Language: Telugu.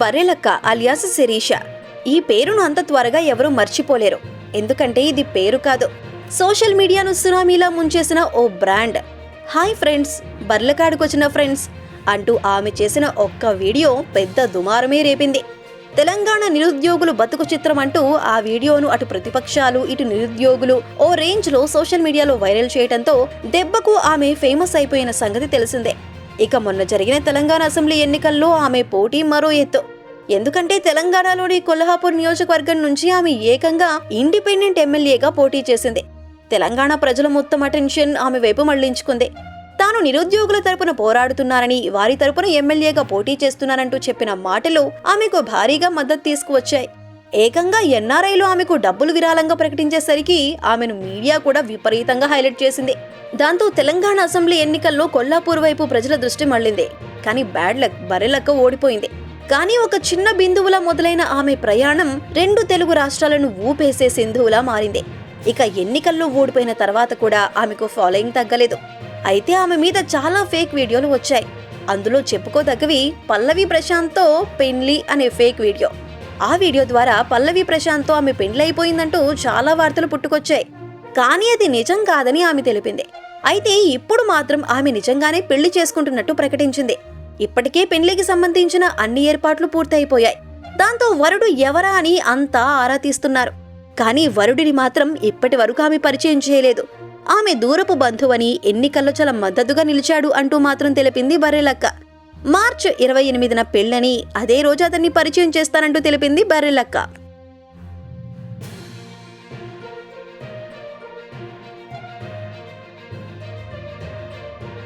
బర్రెలక్క అలియాస్ శిరీష. ఈ పేరును అంత త్వరగా ఎవరూ మర్చిపోలేరు. ఎందుకంటే ఇది పేరు కాదు. సోషల్ మీడియాను సునామీలా ముంచేసిన ఓ బ్రాండ్. హాయ్ ఫ్రెండ్స్ బర్లకాడుకొచ్చిన ఫ్రెండ్స్ అంటూ ఆమె చేసిన ఒక్క వీడియో పెద్ద దుమారమే రేపింది. తెలంగాణ నిరుద్యోగులు బతుకు చిత్రం అంటూ ఆ వీడియోను అటు ప్రతిపక్షాలు ఇటు నిరుద్యోగులు ఓ రేంజ్లో సోషల్ మీడియాలో వైరల్ చేయడంతో దెబ్బకు ఆమె ఫేమస్ అయిపోయిన సంగతి తెలిసిందే. ఇక మొన్న జరిగిన తెలంగాణ అసెంబ్లీ ఎన్నికల్లో ఆమె పోటీ మరో ఎత్తు. ఎందుకంటే తెలంగాణలోని కొల్హాపూర్ నియోజకవర్గం నుంచి ఆమె ఏకంగా ఇండిపెండెంట్ ఎమ్మెల్యేగా పోటీ చేసింది. తెలంగాణ ప్రజల మొత్తం అటెన్షన్ ఆమె వైపు మళ్ళించుకుంది. తాను నిరుద్యోగుల తరపున పోరాడుతున్నానని వారి తరపున ఎమ్మెల్యేగా పోటీ చేస్తున్నానంటూ చెప్పిన మాటలు ఆమెకు భారీగా మద్దతు తీసుకువచ్చాయి. ఏకంగా ఎన్ఆర్ఐలో ఆమెకు డబ్బులు విరాళంగా ప్రకటించేసరికి ఆమెను మీడియా కూడా విపరీతంగా హైలైట్ చేసింది. దాంతో తెలంగాణ అసెంబ్లీ ఎన్నికల్లో కొల్లాపూర్ వైపు ప్రజల దృష్టి మళ్ళింది. కానీ బ్యాడ్ లక్ బరెలక్క ఓడిపోయింది. కానీ ఒక చిన్న బిందువులా మొదలైన ఆమె ప్రయాణం రెండు తెలుగు రాష్ట్రాలను ఊపేసే సింధువులా మారింది. ఇక ఎన్నికల్లో ఓడిపోయిన తర్వాత కూడా ఆమెకు ఫాలోయింగ్ తగ్గలేదు. అయితే ఆమె మీద చాలా ఫేక్ వీడియోలు వచ్చాయి. అందులో చెప్పుకోదగ్గవి పల్లవి ప్రశాంత్తో పెన్లీ అనే ఫేక్ వీడియో. ఆ వీడియో ద్వారా పల్లవి ప్రశాంత్తో ఆమె పెండ్లైపోయిందంటూ చాలా వార్తలు పుట్టుకొచ్చాయి. కానీ అది నిజం కాదని ఆమె తెలిపింది. అయితే ఇప్పుడు మాత్రం ఆమె నిజంగానే పెళ్ళి చేసుకుంటున్నట్టు ప్రకటించింది. ఇప్పటికే పెళ్ళికి సంబంధించిన అన్ని ఏర్పాట్లు పూర్తయిపోయాయి. దాంతో వరుడు ఎవరా అని అంతా ఆరా తీస్తున్నారు. కానీ వరుడిని మాత్రం ఇప్పటి వరకు ఆమె పరిచయం చేయలేదు. ఆమె దూరపు బంధువని ఎన్నికల్లో చాలా మద్దతుగా నిలిచాడు అంటూ మాత్రం తెలిపింది బర్రెలక్క. మార్చ్ ఇరవై ఎనిమిదిన పెళ్ళని అదే రోజు అతన్ని పరిచయం చేస్తానంటూ తెలిపింది బర్రెలక్క.